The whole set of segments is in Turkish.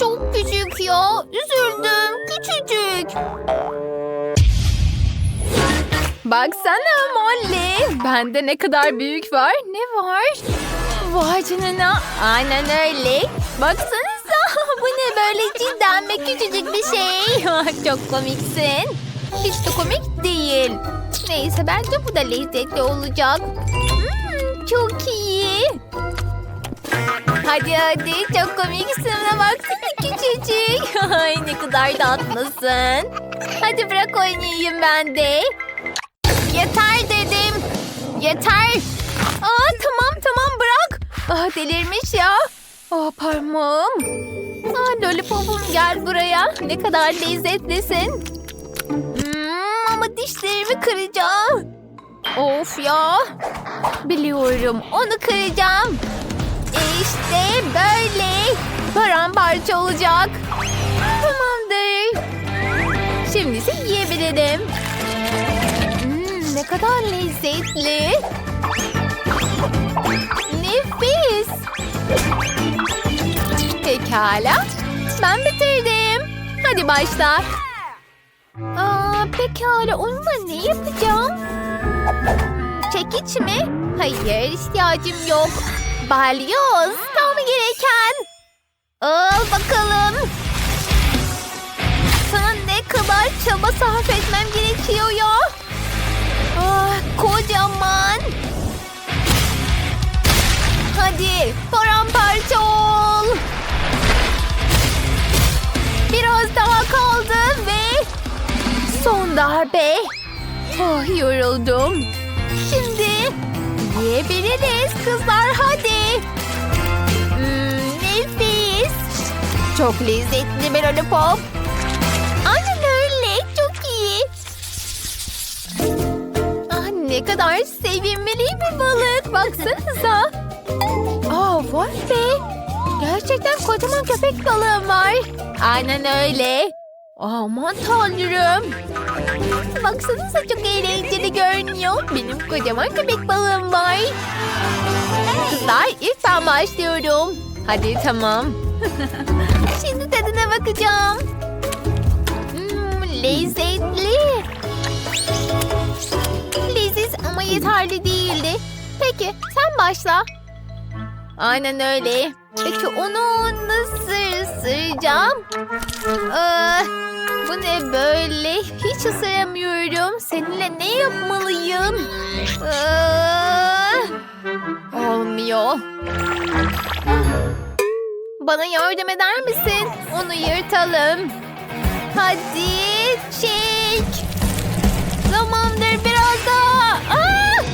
Çok küçük ya. Üzüldüm. Küçücük. Baksana Molly. Bende ne kadar büyük var. Ne var? Vay canına. Aynen öyle. Baksanıza. Bu ne böyle cidden mi küçücük bir şey. Çok komiksin. Hiç de komik değil. Neyse bence bu da lezzetli olacak. Hmm, çok iyi. Hadi hadi çok komiksin ve baksana küçücük. Ay ne kadar tatlısın. Hadi bırak oynayayım ben de. Yeter dedim. Yeter. Aa tamam tamam bırak. Aa delirmiş ya. Aa parmağım. Aa lollipopum gel buraya. Ne kadar lezzetlisin. Hmm, ama dişlerimi kıracağım. Of ya. Biliyorum onu kıracağım. İşte böyle. Paramparça olacak. Tamamdır. Şimdi ise yiyebilirim. Hmm, ne kadar lezzetli. Nefis. Pekala. Ben bitirdim. Hadi başla. Aa, pekala onunla ne yapacağım? Çekiç mi? Hayır ihtiyacım yok. Balyoz tam gereken. Al bakalım. Sana ne kadar çaba sarf etmem gerekiyor ya. Ah, kocaman. Hadi paramparça ol. Biraz daha kaldı ve son darbe. Oh, yoruldum. Şimdi yiyebiliriz kızlar hadi. Hmm, nefis. Çok lezzetli bir lollipop. Aynen öyle. Çok iyi. Ah, ne kadar sevimli bir balık. Baksanıza. Aa, var be. Gerçekten kocaman köpek balığım var. Aynen öyle. Aman tanrım. Baksanıza çok eğlenceli görünüyor. Benim kocaman köpek balığım var. Kızlar ilk ben başlıyorum. Hadi tamam. Şimdi tadına bakacağım. Hmm, lezzetli. Leziz ama yeterli değildi. Peki sen başla. Aynen öyle. Peki onu nasıl ısıracağım? Aa, bu ne böyle? Hiç ısıramıyorum. Seninle ne yapmalıyım? Aa, olmuyor. Bana yardım eder misin? Onu yırtalım. Hadi çek. Zamandır biraz daha. Aa!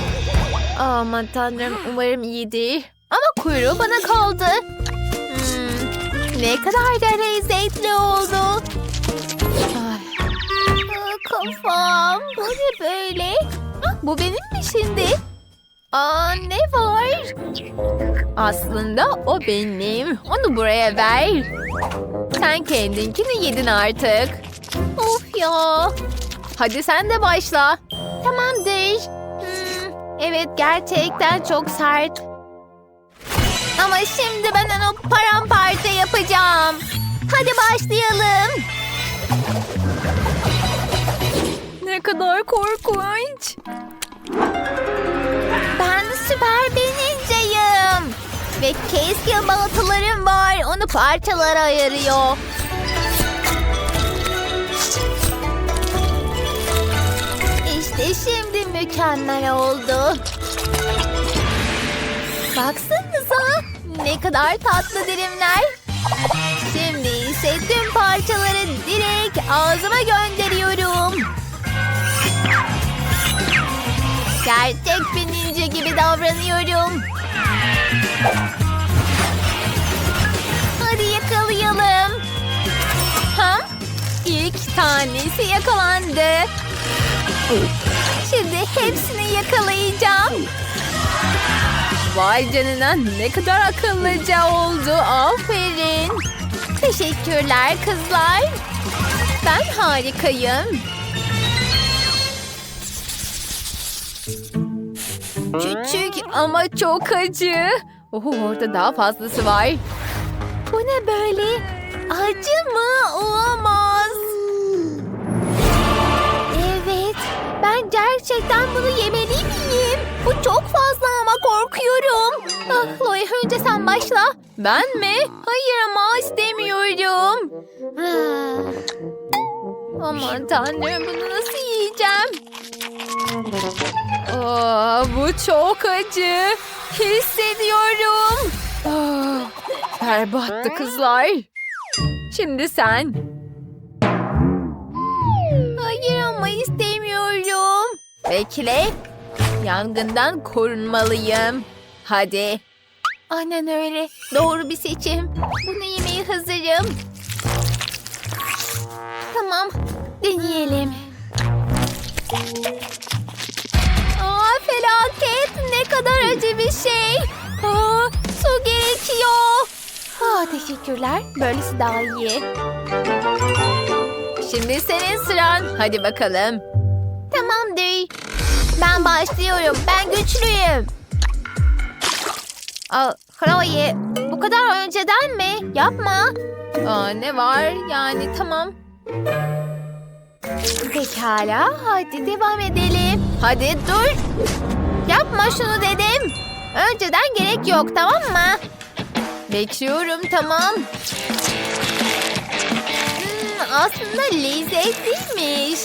Aman tanrım umarım iyidir. Ama kuyruğu bana kaldı. Hmm, ne kadar da lezzetli oldu. Ay. Aa, Kafam. Bu ne böyle? Ah, bu benim mi şimdi? Aa ne var? Aslında o benim. Onu buraya ver. Sen kendinkini yedin artık. Of ya. Hadi sen de başla. Tamamdır. Hmm, evet gerçekten çok sert. Ama şimdi ben onu paramparça yapacağım. Hadi başlayalım. Ne kadar korkunç. Ben süper ninjayım. Ve keskin baltalarım var. Onu parçalara ayırıyor. İşte şimdi mükemmel oldu. Baksanıza ne kadar tatlı dilimler. Şimdi ise tüm parçaları direkt ağzıma gönderiyorum. Gerçek bir ninja gibi davranıyorum. Hadi yakalayalım. Ha? İlk tanesi yakalandı. Şimdi hepsini yakalayacağım. Vay canına ne kadar akıllıca oldu. Aferin. Teşekkürler kızlar. Ben harikayım. Küçük ama çok acı. Oh, orada daha fazlası var. Bu ne böyle? Acı mı? Olamaz. Chloe önce sen başla. Ben mi? Hayır ama istemiyorum. Aman tanrım bunu nasıl yiyeceğim? Aa, bu çok acı. Hissediyorum. Ah, berbattı kızlar. Şimdi sen. Hayır ama istemiyorum. Bekle. Yangından korunmalıyım. Hadi. Aynen öyle. Doğru bir seçim. Bunu yemeye hazırım. Tamam. Deneyelim. Aa, felaket. Ne kadar acı bir şey. Aa, su gerekiyor. Aa, teşekkürler. Böylesi daha iyi. Şimdi senin sıran. Hadi bakalım. Tamamdır. Ben başlıyorum. Ben güçlüyüm. Aa, bu kadar önceden mi? Yapma. Aa, ne var? Yani tamam. Pekala, hadi devam edelim. Hadi dur. Yapma şunu dedim. Önceden gerek yok, tamam mı? Bekliyorum, tamam. Hmm, aslında lezzetliymiş.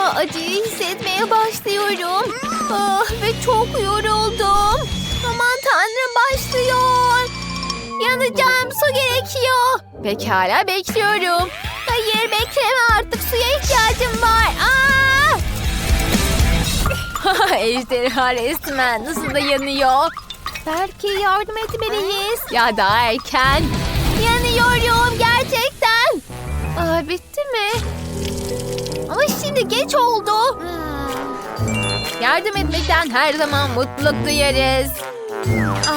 Ama acıyı hissetmeye başlıyorum. Ah, ve çok yoruldum. Aman tanrım başlıyor. Yanacağım su gerekiyor. Pekala bekliyorum. Hayır bekleme artık suya ihtiyacım var. Aa! Ejderha resmen nasıl da yanıyor. Belki yardım etmeliyiz. Ya daha erken. Yanıyorum gerçekten. Aa, bitti mi? Şimdi geç oldu. Yardım etmekten her zaman mutluluk duyarız.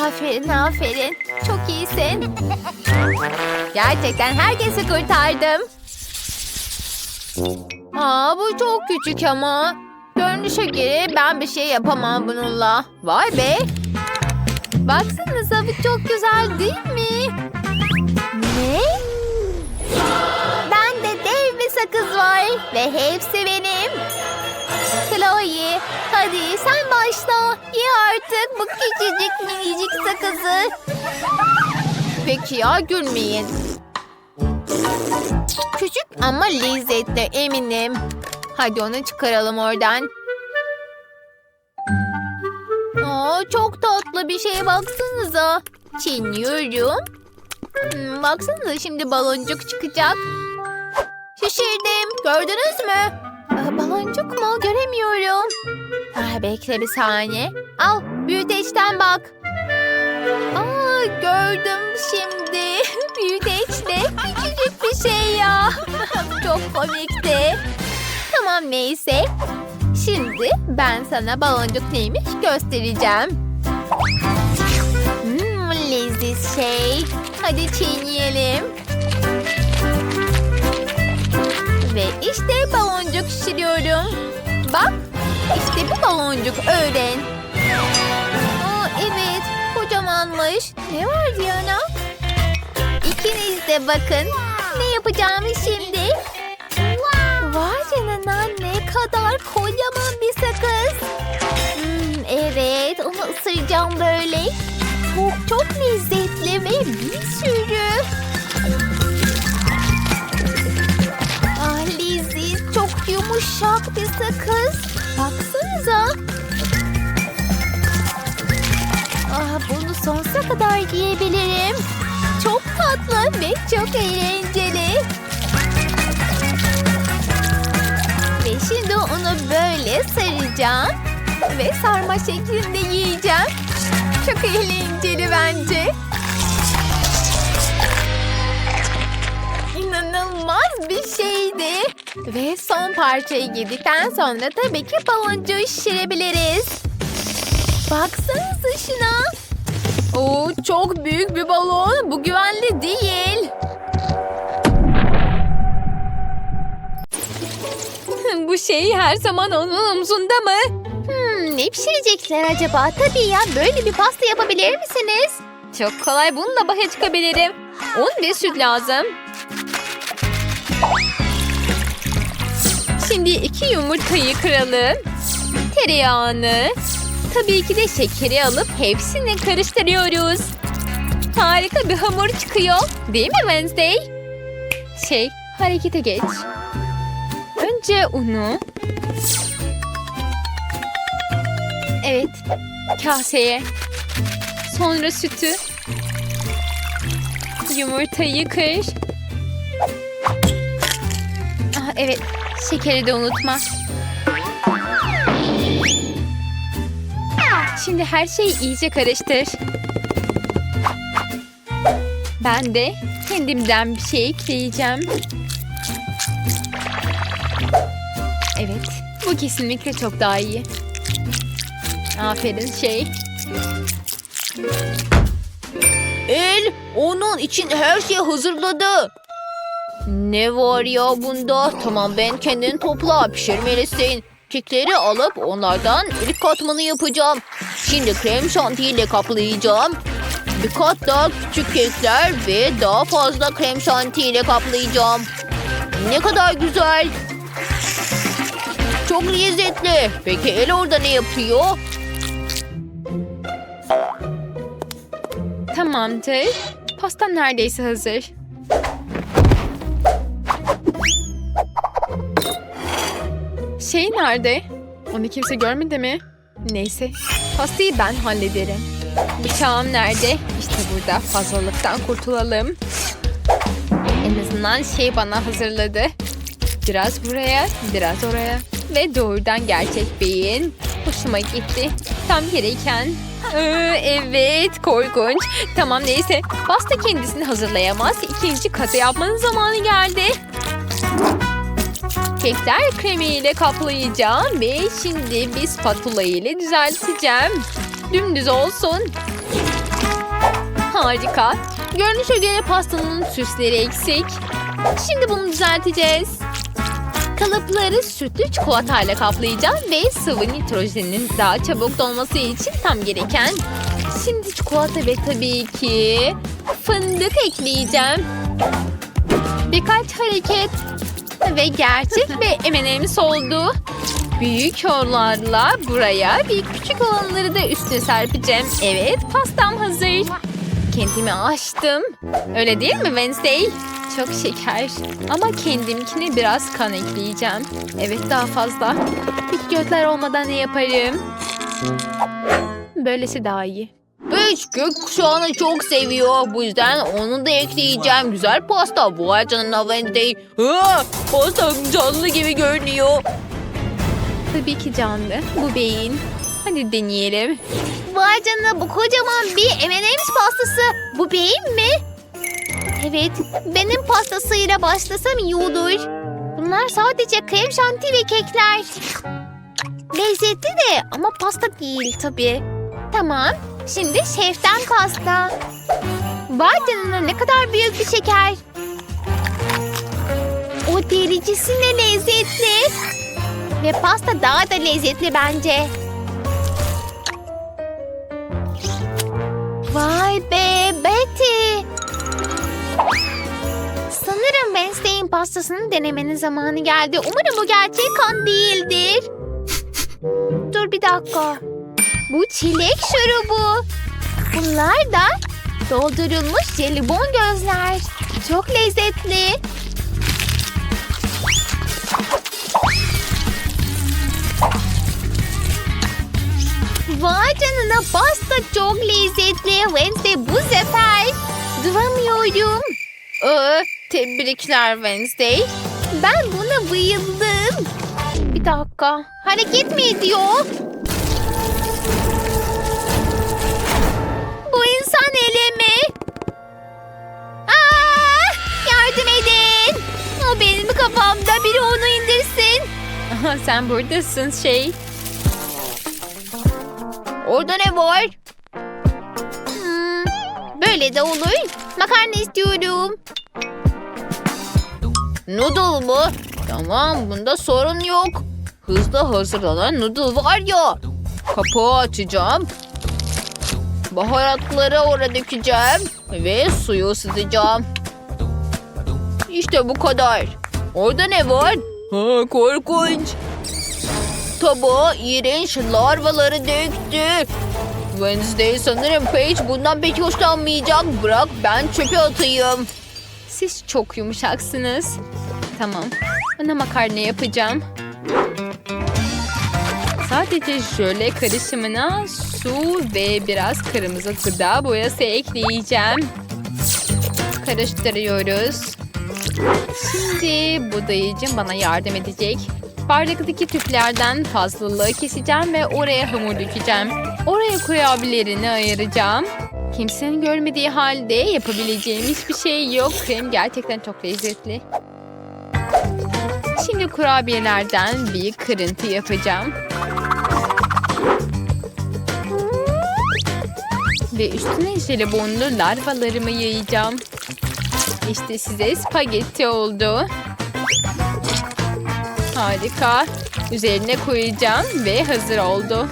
Aferin aferin. Çok iyisin. Gerçekten herkesi kurtardım. Aa, bu çok küçük ama. Görünüşe göre ben bir şey yapamam bununla. Vay be. Baksanıza bu çok güzel değil mi? Sakız var ve hepsi benim. Chloe, hadi sen başla. Ye artık bu küçücük minicik sakızı. Peki ya gülmeyin. Küçük ama lezzetli eminim. Hadi onu çıkaralım oradan. Aa, çok tatlı bir şeye baksanıza. Çiğniyorum. Hmm, baksanıza şimdi baloncuk çıkacak. Şişirdim. Gördünüz mü? Baloncuk mu? Göremiyorum. Ah, bekle bir saniye. Al büyüteçten bak. Aa, gördüm şimdi. Büyüteçle küçücük bir şey ya. Çok komikti. Tamam neyse. Şimdi ben sana baloncuk neymiş göstereceğim. Hmm, leziz şey. Hadi çiğneyelim. Ve işte baloncuk şişiriyorum. Bak işte bir baloncuk öğren. Aa, evet kocamanmış. Ne var Diana? İkiniz de bakın. Ne yapacağımı şimdi? Vay canına ne kadar kocaman bir sakız. Hmm, evet onu ısıracağım böyle. Çok çok lezzetli ve bir sürü. Yumuşak bir sakız. Baksanıza. Ah bunu sonsuza kadar yiyebilirim. Çok tatlı ve çok eğlenceli. Ve şimdi onu böyle saracağım. Ve sarma şeklinde yiyeceğim. Çok eğlenceli bence. Bir şeydi. Ve son parçayı yedikten sonra tabii ki baloncuğu şişirebiliriz. Baksanıza şuna. Oo, çok büyük bir balon. Bu güvenli değil. Bu şey her zaman onun omzunda mı? Hmm, ne pişirecekler acaba? Tabii ya böyle bir pasta yapabilir misiniz? Çok kolay bununla başa çıkabilirim. Un ve süt lazım. Şimdi iki yumurtayı kıralım. Tereyağını. Tabii ki de şekeri alıp hepsini karıştırıyoruz. Harika bir hamur çıkıyor. Değil mi Wednesday? Şey, harekete geç. Önce unu. Evet, kaseye. Sonra sütü. Yumurtayı kır. Ah, evet, şekeri de unutma. Şimdi her şeyi iyice karıştır. Ben de kendimden bir şey ekleyeceğim. Evet, bu kesinlikle çok daha iyi. Aferin şey. El onun için her şeyi hazırladı. Ne var ya bunda? Tamam ben kendini topla pişirmelisin. Kekleri alıp onlardan ilk katmanı yapacağım. Şimdi krem şantiyle kaplayacağım. Bir kat daha küçük kekler ve daha fazla krem şantiyle kaplayacağım. Ne kadar güzel. Çok lezzetli. Peki El orada ne yapıyor? Tamamdır. Pastam neredeyse hazır. Şey nerede? Onu kimse görmedi mi? Neyse. Pastayı ben hallederim. Bıçağım nerede? İşte burada. Fazlalıktan kurtulalım. En azından şey bana hazırladı. Biraz buraya, biraz oraya. Ve doğrudan gerçek beyin. Hoşuma gitti. Tam gereken. Ee, evet, korkunç. Tamam neyse. Pasta kendisini hazırlayamaz. İkinci katı yapmanın zamanı geldi. Kekler kremiyle kaplayacağım ve şimdi bir spatula ile düzelteceğim. Dümdüz olsun. Harika. Görünüşe göre pastanın süsleri eksik. Şimdi bunu düzelteceğiz. Kalıpları sütlü çikolatayla kaplayacağım ve sıvı nitrojenin daha çabuk dolması için tam gereken. Şimdi çikolata ve tabii ki fındık ekleyeceğim. Birkaç hareket ve gerçek ve M&M's oldu. Büyük yollarla buraya bir küçük olanları da üstüne serpeceğim. Evet pastam hazır. Kendimi açtım. Öyle değil mi Wednesday? Çok şeker. Ama kendimkine biraz kan ekleyeceğim. Evet daha fazla. Peki gökler olmadan ne yaparım? Böylesi daha iyi. Beş gökkuşağını çok seviyor. Bu yüzden onu da ekleyeceğim. Güzel pasta. Bu ay canına Wednesday. Ha, pasta canlı gibi görünüyor. Tabii ki canlı. Bu beyin. Hadi deneyelim. Vay canına bu kocaman bir M&M's pastası. Bu beyin mi? Evet, benim pastasıyla başlasam iyi olur. Bunlar sadece krem şanti ve kekler. Lezzetli de ama pasta değil tabii. Tamam, şimdi şeften pasta. Vay canına ne kadar büyük bir şeker. O delicisine lezzetli. Ve pasta daha da lezzetli bence. Vay be Betty. Sanırım Wednesday'in pastasını denemenin zamanı geldi. Umarım bu gerçek kan değildir. Dur bir dakika. Bu çilek şurubu. Bunlar da doldurulmuş jelibon gözler. Çok lezzetli. Vay canına pasta çok lezzetli. Wednesday bu sefer. Duramıyorum. Ee, tebrikler Wednesday. Ben buna bayıldım. Bir dakika. Hareket mi ediyor? Bu insan eli mi? Aa, yardım edin. O benim kafamda. Biri onu indirsin. Sen buradasın şey. Orada ne var? Hmm, böyle de olur. Makarna istiyorum. Noodle mu? Tamam bunda sorun yok. Hızlı hazırlanan noodle var ya. Kapağı açacağım. Baharatları oraya dökeceğim. Ve suyu ısıtacağım. İşte bu kadar. Orada ne var? Ha, korkunç. Tabağa iğrenç larvaları döktü. Wednesday sanırım Paige bundan pek hoşlanmayacak. Bırak ben çöpe atayım. Siz çok yumuşaksınız. Tamam. Ana makarna yapacağım. Sadece jöle karışımına su ve biraz kırmızı gıda boyası ekleyeceğim. Karıştırıyoruz. Şimdi budayıcım bana yardım edecek. Bardaktaki tüplerden fazlalığı keseceğim ve oraya hamur dökeceğim. Oraya kurabiyelerini ayıracağım. Kimsenin görmediği halde yapabileceğim hiçbir şey yok. Krem gerçekten çok lezzetli. Şimdi kurabiyelerden bir kırıntı yapacağım. Ve üstüne jelibonlu larvalarımı yayacağım. İşte size spagetti oldu. Harika. Üzerine koyacağım ve hazır oldu.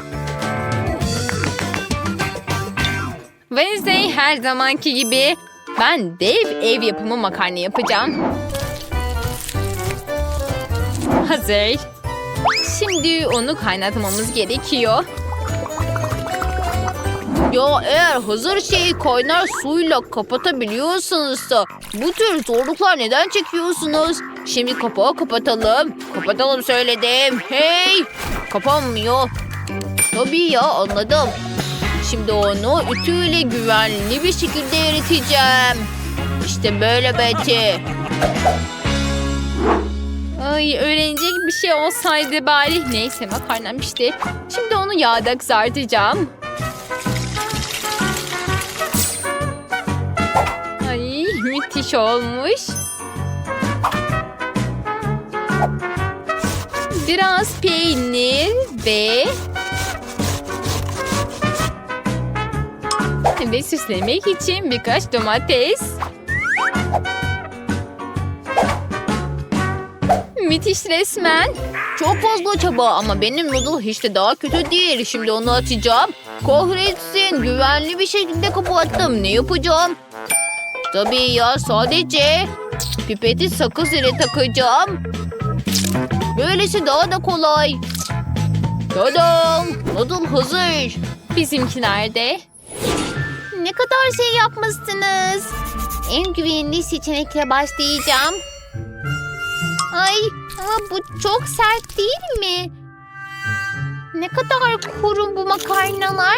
Wednesday her zamanki gibi ben dev ev yapımı makarna yapacağım. Hazır. Şimdi onu kaynatmamız gerekiyor. Ya eğer hazır şeyi kaynar suyla kapatabiliyorsanız bu tür zorluklar neden çekiyorsunuz? Şimdi kapağı kapatalım. Kapatalım söyledim. Hey! Kapanmıyor. Tabii ya anladım. Şimdi onu ütüyle güvenli bir şekilde eriteceğim. İşte böyle Betty. Ay öğrenecek bir şey olsaydı bari. Neyse makarnam işte. Şimdi onu yağda kızartacağım. Müthiş olmuş. Biraz peynir ve ve süslemek için birkaç domates. Müthiş resmen. Çok fazla çaba ama benim noodle hiç de daha kötü değil. Şimdi onu açacağım. Kahretsin güvenli bir şekilde kapattım. Ne yapacağım? Tabii ya sadece pipeti sakız ile takacağım. Böylesi daha da kolay. Tadam! Noodle hazır. Bizimkiler de. Ne kadar şey yapmışsınız. En güvenli seçenekle başlayacağım. Ay ama bu çok sert değil mi? Ne kadar kuru bu makarnalar.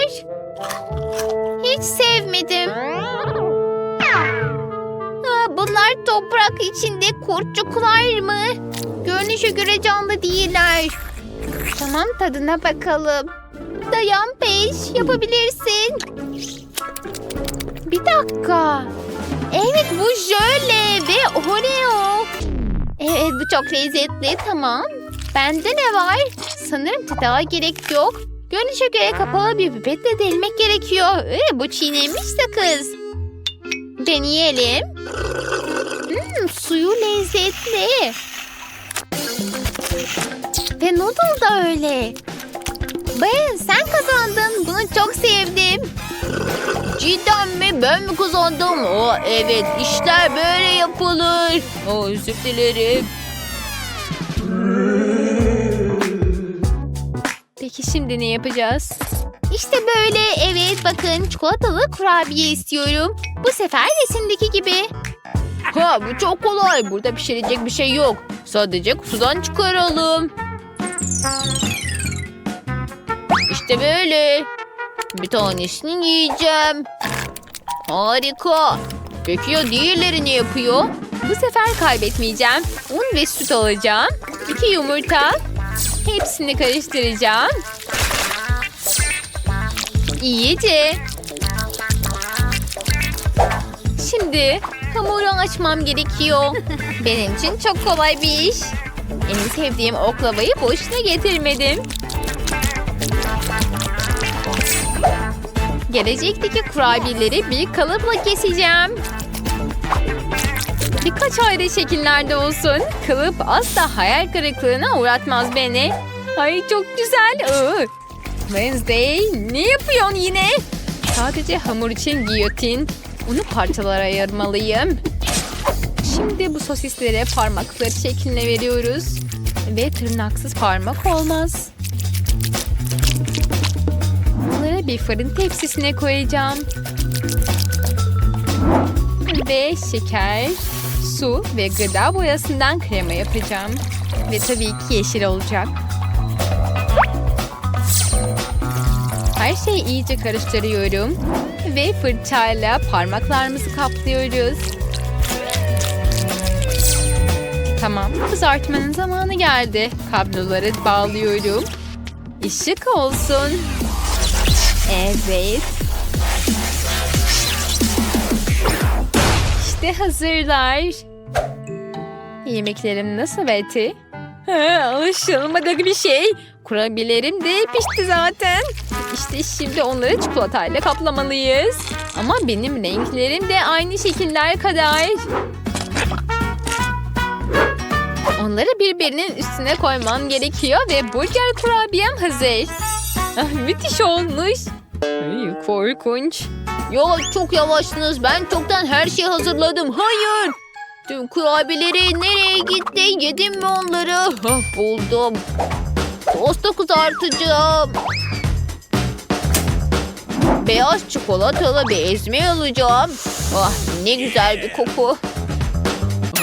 Hiç sevmedim. Toprak içinde kurtçuklar mı? Görünüşe göre canlı değiller. Tamam tadına bakalım. Dayan peş yapabilirsin. Bir dakika. Evet bu jöle ve oreo. Evet bu çok lezzetli tamam. Bende ne var? Sanırım tedağa gerek yok. Görünüşe göre kapalı bir pipetle delmek gerekiyor. Ee, bu çiğnenmiş sakız. Deneyelim. Suyu lezzetli. Ve noodle da öyle. Bayan sen kazandın. Bunu çok sevdim. Cidden mi? Ben mi kazandım? O evet işler böyle yapılır. O özür dilerim. Peki şimdi ne yapacağız? İşte böyle evet bakın çikolatalı kurabiye istiyorum. Bu sefer resimdeki gibi. Ha bu çok kolay. Burada pişirecek bir şey yok. Sadece sudan çıkaralım. İşte böyle. Bir tanesini yiyeceğim. Harika. Peki ya diğerleri ne yapıyor? Bu sefer kaybetmeyeceğim. Un ve süt alacağım. İki yumurta. Hepsini karıştıracağım. İyice. Şimdi hamuru açmam gerekiyor. Benim için çok kolay bir iş. En sevdiğim oklavayı boşuna getirmedim. Gelecekteki kurabiyeleri bir kalıpla keseceğim. Birkaç ayrı şekillerde olsun. Kalıp asla hayal kırıklığına uğratmaz beni. Ay çok güzel. Iı. Wednesday ne yapıyorsun yine? Sadece hamur için giyotin. Onu parçalara ayırmalıyım. Şimdi bu sosislere parmakları şekline veriyoruz. Ve tırnaksız parmak olmaz. Bunları bir fırın tepsisine koyacağım. Ve şeker, su ve gıda boyasından krema yapacağım. Ve tabii ki yeşil olacak. Her şeyi iyice karıştırıyorum. Ve fırçayla parmaklarımızı kaplıyoruz. Tamam, kızartmanın zamanı geldi. Kabloları bağlıyorum. Işık olsun. Evet. İşte hazırlar. Yemeklerim nasıl Betty? Ha, alışılmadık bir şey. Kurabiyelerim de pişti zaten. İşte şimdi onları çikolatayla kaplamalıyız. Ama benim renklerim de aynı şekiller kadar. Onları birbirinin üstüne koyman gerekiyor ve burger kurabiyem hazır. Ah, müthiş olmuş. Ay, korkunç. Ya çok yavaşsınız. Ben çoktan her şeyi hazırladım. Hayır. Tüm kurabiyeleri nereye gitti? Yedim mi onları? Hah, buldum. Tostu kızartacağım. Beyaz çikolatalı bir ezme alacağım. Ah ne güzel bir koku.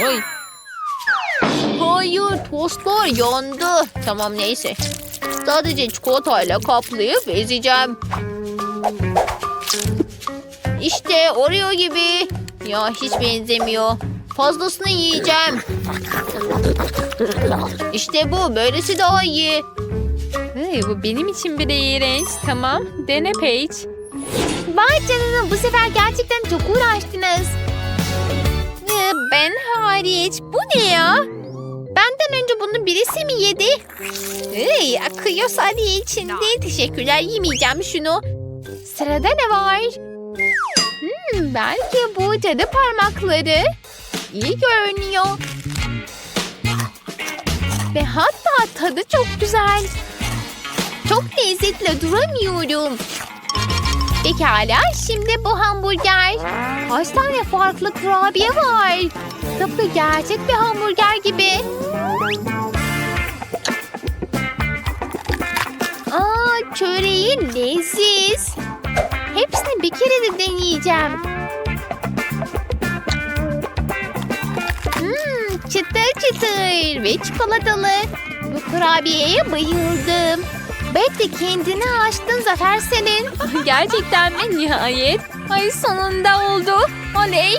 Ay. Hayır tostlar yandı. Tamam neyse. Sadece çikolatayla kaplayıp ezeceğim. İşte Oreo gibi. Ya hiç benzemiyor. Fazlasını yiyeceğim. İşte bu. Böylesi daha iyi. Hey, bu benim için bile iğrenç. Tamam, dene Paige. Vay canına bu sefer gerçekten çok uğraştınız. Ee, Ben hariç. Bu ne ya? Benden önce bunu birisi mi yedi? Hey, akıyor sadece içinde. Teşekkürler yemeyeceğim şunu. Sırada ne var? Hmm, belki bu cadı parmakları. İyi görünüyor. Ve hatta tadı çok güzel. Çok lezzetli duramıyorum. Pekala şimdi bu hamburger. Kaç tane farklı kurabiye var. Tıpkı gerçek bir hamburger gibi. Aa, çöreği leziz. Hepsini bir kere de deneyeceğim. Hmm, çıtır çıtır ve çikolatalı. Bu kurabiyeye bayıldım. Betty kendini açtın zafer senin. Gerçekten mi? Nihayet. Ay sonunda oldu. Oley.